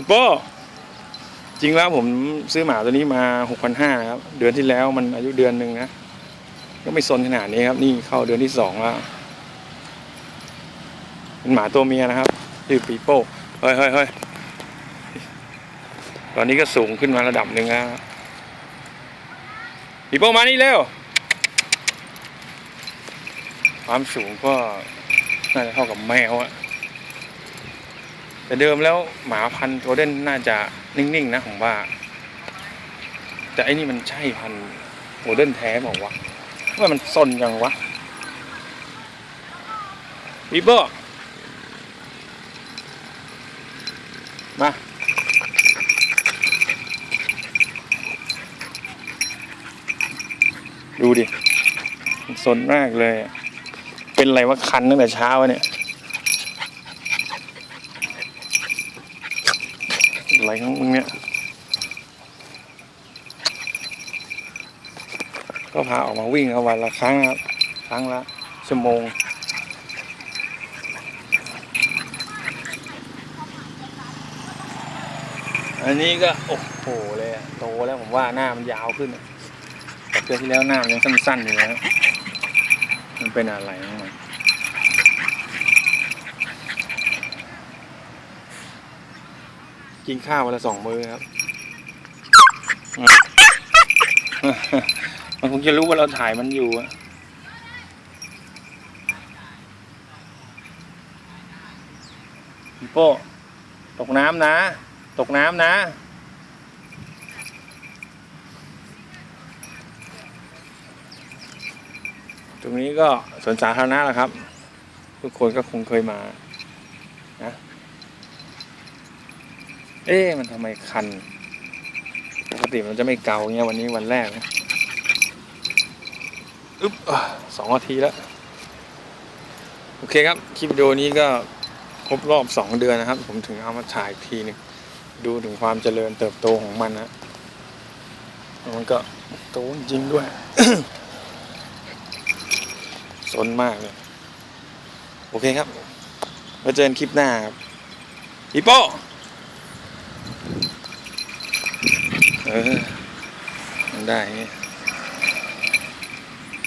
พี่โป้จริงแล้วผมซื้อหมาตัวนี้มาหกพันห้าครับ เดือนที่แล้วมันอายุเดือนหนึ่งนะ ก็ไม่ซนขนาดนี้ครับ นี่เข้าเดือนที่สองแล้วเป็นหมาตัวเมียนะครับชื่อปีโป้เฮ้ยเฮ้ยเฮ้ยตอนนี้ก็สูงขึ้นมาระดับหนึ่งแล้วปีโป้มานี่เร็ว ความสูงก็น่าจะเท่ากับแมวอะ แต่เดิมแล้วหมาพันธุ์โกลเด้นน่าจะนิ่งๆนะผมว่า แต่อันนี้มันใช่พันธุ์โกลเด้นแท้บอกว่าวะว่ามันซนยังวะปีโป้มาดูดิมันสนมากเลย เป็นอะไรว่าคันตั้งแต่เช้าวะเนี่ย อะไรของมึงเนี่ย ก็พาออกมาวิ่งเอาวันละครั้งครับ ครั้งละชั่วโมง อันนี้ก็ โอ้โหเลยโตแล้วผมว่าหน้ามันยาวขึ้นแต่เดือนที่แล้วหน้ามันยังสั้นๆอยู่นะมันเป็นอะไรของมัน กินข้าววันละสองมื้อครับ มันคงจะรู้ว่าเราถ่ายมันอยู่อะพี่โป้ตกน้ำนะ ตกน้ำนะตรงนี้ก็สวนสาธารณะแหละครับ ทุกคนก็คงเคยมานะ เอ๊ะมันทำไมคัน ปกติมันจะไม่เกาเงี้ยวันนี้วันแรกนะอึ๊บสองนาทีแล้ว โอเคครับ คลิปวิดีโอนี้ก็ครบรอบสองเดือนนะครับ ผมถึงเอามาถ่ายอีกทีหนึงดูถึงความเจริญเติบโตของมันนะมันก็โตจริงด้วยสนมากเลย โอเคครับ ไว้เจอกันคลิปหน้าครับพี่โป้ เออ มันได้